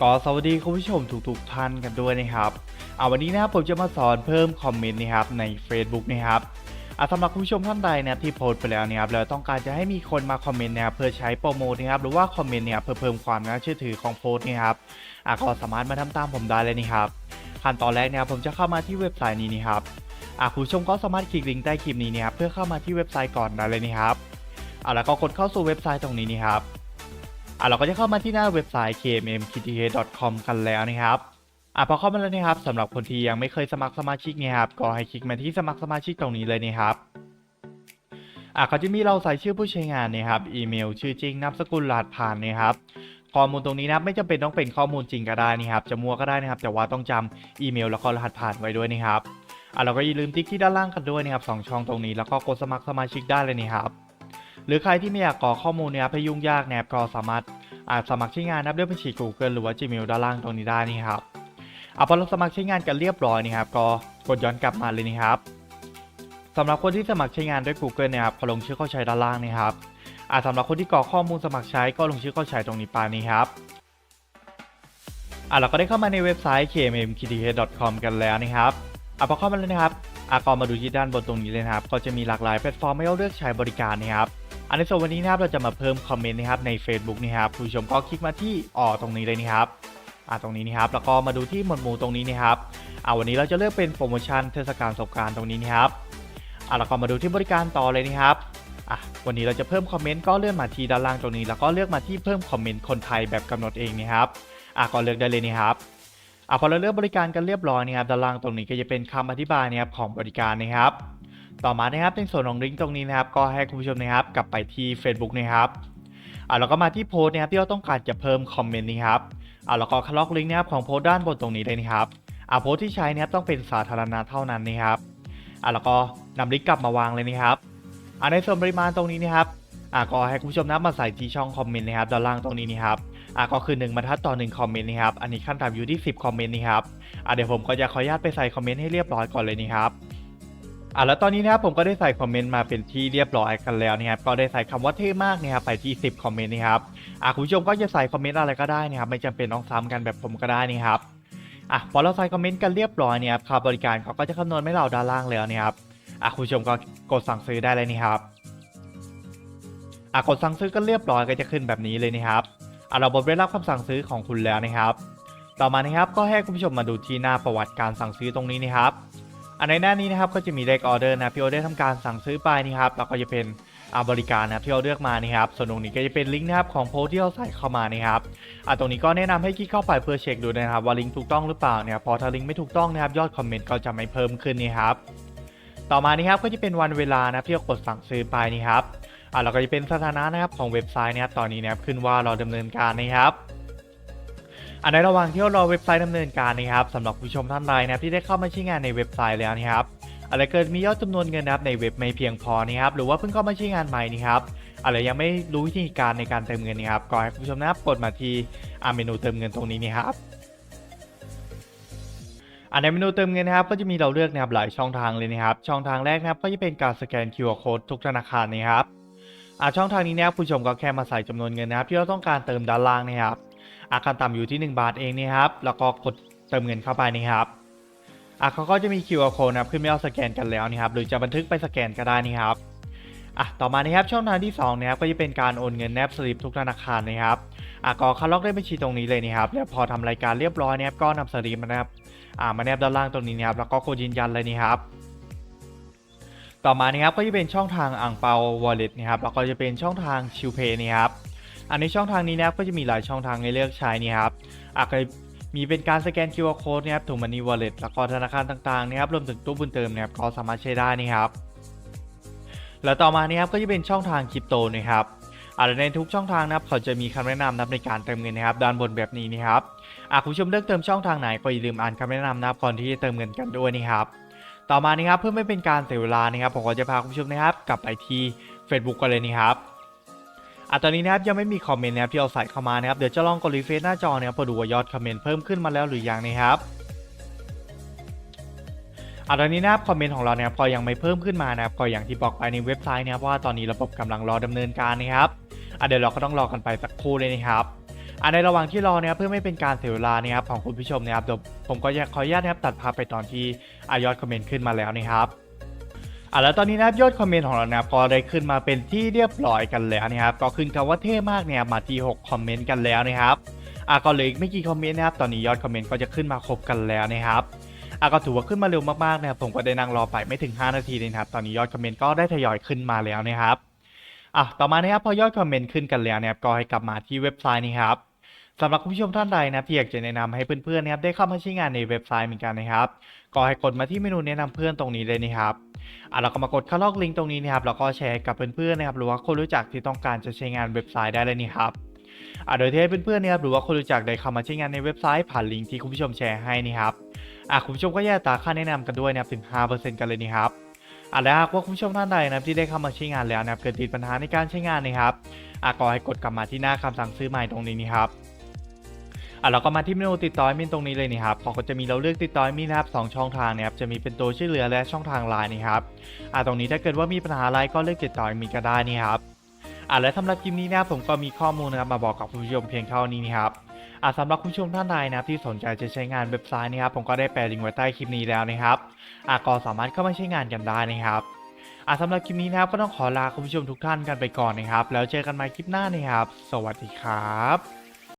ก็สวัสดีคุณผู้ชมทุกๆท่านกันด้วยนะครับเอาวันนี้นะครับผมจะมาสอนเพิ่มคอมเมนต์นะครับใน Facebook นะครับอะสำหรับคุณผู้ชมท่านใดนะครับที่โพสต์ไปแล้วนะครับแล้วต้องการจะให้มีคนมาคอมเมนต์นะครับเพื่อใช้โปรโมทนะครับหรือว่าคอมเมนต์เนี่ยเพื่อเพิ่มความน่าเชื่อถือของโพสต์นะครับอะก็สามารถมาทำตามผมได้เลยนะครับขั้นตอนแรกนะครับผมจะเข้ามาที่เว็บไซต์นี้นะครับอะคุณผู้ชมก็สามารถคลิกลิงก์ใต้คลิปนี้นะครับเพื่อเข้ามาที่เว็บไซต์ก่อนได้เลยนะครับอะแล้วก็กดเข้าสู่เว็บไซต์ตรงนี้นะครับ อะเราก็จะเข้ามาที่หน้าเว็บไซต์ kmmkth.com กันแล้วนะครับอะพอเข้ามาแล้วนะครับสำหรับคนที่ยังไม่เคยสมัครสมาชิกนี่ยครับก็ให้คลิกมาที่สมัครสมาชิกตรงนี้เลยนะครับอะเขาจะมีเราใส่ชื่อผู้ใช้งานนะครับอีเมล ชื่อจริงนามสกุลรหัสผ่านนะครับข้อมูลตรงนี้นะไม่จำเป็นต้องเป็นข้อมูลจริงก็ได้นะครับจะมั่วก็ได้นะครับ แต่ว่าต้องจำอีเมลแล้วก็รหัสผ่านไว้ด้วยนะครับอะเราก็อย่าลืมติ๊กที่ด้านล่างกันด้วยนะครับสองช่องตรงนี้แล้วก็กดสมัครสมาชิกได้เลยนะครับ หรือใครที่ไม่อยากกรอกข้อมูลนะครับให้ยุ่งยากนะครับก็สามารถอาสมัครใช้งานนับด้วยบัญชี Google หรือว่า Gmail ด้านล่างตรงนี้ได้นี่ครับเอาพอเราสมัครใช้งานกันเรียบร้อยนะครับ ก็กดย้อนกลับมาเลยนะครับสำหรับคนที่สมัครใช้งานด้วย Google นะครับก็ลงชื่อเข้าใช้ด้านล่างนะครับอ่าสำหรับคนที่กรอกข้อมูลสมัครใช้ก็ลงชื่อเข้าใช้ตรงนี้ไปนี่ครับอ่าเราก็ได้เข้ามาในเว็บไซต์ kmmkth.com กันแล้วนะครับอ่าพอเข้ามาแล้วนะครับอ่าก็มาดูที่ด้านบนตรงนี้เลยนะครับ ก็จะมีหลากหลายแพลตฟอร์มให้เราเลือกใช้บริการนะครับ อันในส่วนวันนี้นะครับเราจะมาเพิ่มคอมเมนต์นะครับใน Facebook นะครับผู้ชมก็คลิกมาที่อ๋อตรงนี้เลยนะครับอ่าตรงนี้นะครับแล้วก็มาดูที่หมวดหมู่ตรงนี้นะครับอ่าวันนี้เราจะเลือกเป็นโปรโมชั่นเทศกาลสงกรานตรงนี้นะครับอ่าแล้วก็มาดูที่บริการต่อเลยนะครับอะวันนี้เราจะเพิ่มคอมเมนต์ก็เลื่อนมาที่ด้านล่างตรงนี้ แล้วก็เลือกมาที่เพิ่มคอมเมนต์คนไทยแบบกำหนดเองนะครับอะก็เลือกได้เลยนะครับอะพอเราเลือกบริการกันเรียบร้อยนะครับด้านล่างตรงนี้ก็จะเป็นคำอธิบายนะครับของบริการนะครับ ต่อมานะครับในส่วนของลิงก์ตรงนี้นะครับ ก็ให้คุณผู้ชมนะครับกลับไปที่ Facebook นะครับอ่าแล้วก็มาที่โพสต์นะครับที่เราต้องการจะเพิ่มคอมเมนต์นะครับอ่าแล้วก็คล็อกลิงก์นะครับของโพสต์ด้านบนตรงนี้เลยนะครับอ่าโพสต์ที่ใช้นะครับต้องเป็นสาธารณะเท่านั้นนะครับอ่าแล้วก็นำลิงก์กลับมาวางเลยนะครับอ่าในส่วนปริมาณตรงนี้นะครับอ่าก็ให้คุณผู้ชมนะมาใส่ที่ช่องคอมเมนต์นะครับด้านล่างตรงนี้นะครับอ่าก็คือ1บรรทัดต่อ1คอมเมนต์นะครับอันนี้ขั้นต่ำอยู่ที่ 10 คอมเมนต์นะครับอ่าเดี๋ยวผมก็จะขออนุญาตไปใส่คอมเมนต์ให้เรียบร้อยก่อนเลยนะครับ อะแล้วตอนนี้นะครับผมก็ได้ใส่คอมเมนต์มาเป็นที่เรียบร้อยกันแล้วนะครับก็ได้ใส่คำว่าเท่มากนะครับไปที่ 10 คอมเมนต์นะครับอะคุณผู้ชมก็จะใส่คอมเมนต์อะไรก็ได้นะครับไม่จำเป็นต้องซ้ำกันแบบผมก็ได้นะครับอะพอเราใส่คอมเมนต์กันเรียบร้อยเนี่ยครับค่าบริการเขาก็จะคำนวณให้เราด้านล่างแล้วนะครับอะคุณผู้ชมก็กดสั่งซื้อได้เลยนี่ครับอะกดสั่งซื้อก็เรียบร้อยก็จะขึ้นแบบนี้เลยนะครับอะเราบได้รับคำสั่งซื้อของคุณแล้วนะครับ ต่อมานะครับก็ให้คุณผู้ชมมาดูที่หน้าประวัติการสั่งซื้อตรงนี้นะครับ อันในหน้านี้นะครับก็จะมีเลขออเดอร์นะพี่ออเดอร์ทำการสั่งซื้อไปนี่ครับแล้วก็จะเป็นบริการนะครับที่เราเลือกมานี่ครับส่วนตรงนี้ก็จะเป็นลิงก์นะครับของโพสที่เราใส่เข้ามานี่ครับอ่าตรงนี้ก็แนะนำให้คลิกเข้าไปเพื่อเช็คดูนะครับว่าลิงก์ถูกต้องหรือเปล่าเนี่ยพอถ้าลิงก์ไม่ถูกต้องนะครับยอดคอมเมนต์ก็จะไม่เพิ่มขึ้นนี่ครับต่อมานี่ครับก็จะเป็นวันเวลานะที่เรากดสั่งซื้อไปนี่ครับอ่าแล้วก็จะเป็นสถานะนะครับของเว็บไซต์นะครับตอนนี้นะครับขึ้นว่าเราดำเนินการนะครับ อันในระหว่างที่รอเว็บไซต์ดำเนินการนะครับสำหรับผู้ชมท่านใดนะครับที่ได้เข้ามาใช้งานในเว็บไซต์แล้วนะครับอะไรเกิดมียอดจำนวนเงินนะครับในเว็บไม่เพียงพอนะครับหรือว่าเพิ่งเข้ามาใช้งานใหม่นะครับอะไรยังไม่รู้วิธีการในการเติมเงินนะครับก็ให้ผู้ชมนะครับกดมาที่อ่าเมนูเติมเงินตรงนี้นะครับอันในเมนูเติมเงินนะครับก็จะมีเราเลือกนะครับหลายช่องทางเลยนะครับ ช่องทางแรกนะครับก็จะเป็นการสแกน QR Code ทุกธนาคารนะครับอ่าช่องทางนี้นะครับผู้ชมก็แค่มาใส่จำนวนเงินนะครับที่เราต้องการเติมด้านล่างนะครับ อาคารต่ำอยู่ที่ 1 บาทเองนี่ครับ แล้วก็กดเติมเงินเข้าไปนี่ครับอะเขาก็จะมี QR code นะครับขึ้นไม่เอาสแกนกันแล้วนี่ครับ หรือจะบันทึกไปสแกนก็ได้นี่ครับอะต่อมานะครับช่องทางที่2นะครับก็จะเป็นการโอนเงินแนบสลิปทุกธนาคารนะครับอะก็คาล็อกได้บัญชีตรงนี้เลยนี่ครับแล้วพอทำรายการเรียบร้อยนะครับก็นำสลิปมานะครับอ่ามาแนบด้านล่างตรงนี้นะครับแล้วก็กดยืนยันเลยนี่ครับ ต่อมานะครับก็จะเป็นช่องทางอ่างเปา wallet นะครับแล้วก็จะเป็นช่องทางชิวเพย์นี่ครับ อันในช่องทางนี้นะครับก็จะมีหลายช่องทางให้เลือกใช้นี่ครับอาจจะมีเป็นการสแกน QR code นะครับถูกมันนี่ wallet แล้วก็ธนาคารต่างๆนะครับรวมถึงตู้บุญเติมนะครับก็สามารถใช้ได้นี่ครับแล้วต่อมานี่ครับก็จะเป็นช่องทางคริปโตนะครับอาจจะในทุกช่องทางนะครับเขาจะมีคำแนะนำนะครับในการเติมเงินนะครับด้านบนแบบนี้นี่ครับอาคุณผู้ชมเลือกเติมช่องทางไหนก็อย่าลืมอ่านคำแนะนำนะครับก่อนที่จะเติมเงินกันด้วยนี่ครับต่อมานี่ครับเพื่อไม่เป็นการเสียเวลานะครับผมก็จะพาคุณผู้ชมนะครับกลับไปที่ Facebook กันเลยนี่ครับ อะตอนนี้นะครับยังไม่มีคอมเมนต์นะครับที่เราใส่เข้ามานะครับเดี๋ยวจะลองกดรีเฟรชหน้าจอนะครับเพื่อดูว่ายอดคอมเมนต์เพิ่มขึ้นมาแล้วหรือยังนะครับอะตอนนี้นะครับคอมเมนต์ของเราเนี่ยพอยังไม่เพิ่มขึ้นมานะครับก็อย่างที่บอกไปในเว็บไซต์นะครับว่าตอนนี้ระบบกำลังรอดำเนินการนะครับอะเดี๋ยวเราก็ต้องรอกันไปสักครู่เลยนะครับอะในระหว่างที่รอเนะครับเพื่อไม่เป็นการเสียเวลานะครับของคุณผู้ชมนะครับเดี๋ยวผมก็ขออนุญาตนะครับตัดภาพไปตอนที่อายอดคอมเมนต์ขึ้นมาแล้วนะครับ อะแล้วตอนนี้นะครับยอดคอมเมนต์ของเรานะครับก็ได้ขึ้นมาเป็นที่เรียบร้อยกันแล้วนะครับก็ขึ้นคำว่าเท่มากเนี่ยมาที่ 6 คอมเมนต์กันแล้วนะครับอะก็เหลืออีกไม่กี่คอมเมนต์นะครับตอนนี้ยอดคอมเมนต์ก็จะขึ้นมาครบกันแล้วนะครับอะก็ถือว่าขึ้นมาเร็วมากๆนะครับผมก็ได้นั่งรอไปไม่ถึง 5 นาทีเลยนะครับตอนนี้ยอดคอมเมนต์ก็ได้ทยอยขึ้นมาแล้วนะครับอะต่อมานะครับพอยอดคอมเมนต์ขึ้นกันแล้วนะครับก็ให้กลับมาที่เว็บไซต์นี้ครับสำหรับคุณผู้ชมท่านใดนะครับที่อยากจะแนะนำให้เพื่อนๆนะครับได้เข้ามาใช้งานในเว็บไซต์เหมือนกันนะครับ ก็ให้กดมาที่เมนูแนะนำเพื่อนตรงนี้เลยนะครับ อะเราก็มากดเข้าลอกลิงก์ตรงนี้นะครับแล้วก็แชร์กับเพื่อนๆนะครับหรือว่าคนรู้จักที่ต้องการจะใช้งานเว็บไซต์ได้เลยนี่ครับอะโดยที่ให้เพื่อนๆนะครับหรือว่าคนรู้จักได้เข้ามาใช้งานในเว็บไซต์ผ่านลิงก์ที่คุณผู้ชมแชร์ให้นี่ครับอะคุณผู้ชมก็แยกตาค่าแนะนำกันด้วยนะครับถึง 5%กันเลยนี่ครับอะแล้วหากว่าคุณผู้ชมท่านใดนะครับที่ได้เข้ามาใช้งานแล้วนะครับเกิดติดปัญหาในการใช้งานนะครับอะก็ให้กดกลับมาที่หน้าคำสั่งซื้อใหม่ตรงนี้นี่ครับ อะเราก็มาที่เมนูติดต่อมินตรงนี้เลยนี่ครับพอก็จะมีเราเลือกติดต่อมินนะครับสองช่องทางนะครับจะมีเป็นตัวชื่อเหลือและช่องทางไลน์นี่ครับอะตรงนี้ถ้าเกิดว่ามีปัญหาอะไรก็เลือกติดต่อมินก็ได้นี่ครับอะและสำหรับคลิปนี้นะครับผมก็มีข้อมูลนะครับมาบอกกับคุณผู้ชมเพียงเท่านี้นี่ครับอะสำหรับคุณผู้ชมท่านใดนะครับที่สนใจจะใช้งานเว็บไซต์นี่ครับผมก็ได้แปะลิงก์ไว้ใต้คลิปนี้แล้วนะครับอะก็สามารถเข้ามาใช้งานกันได้นะครับอะสำหรับคลิปนี้นะครับก็ต้องขอลาคุณผู้ชมทุกท่านกันไปก่อนนะครับ แล้วเจอกันใหม่คลิปหน้านะครับ สวัสดีครับ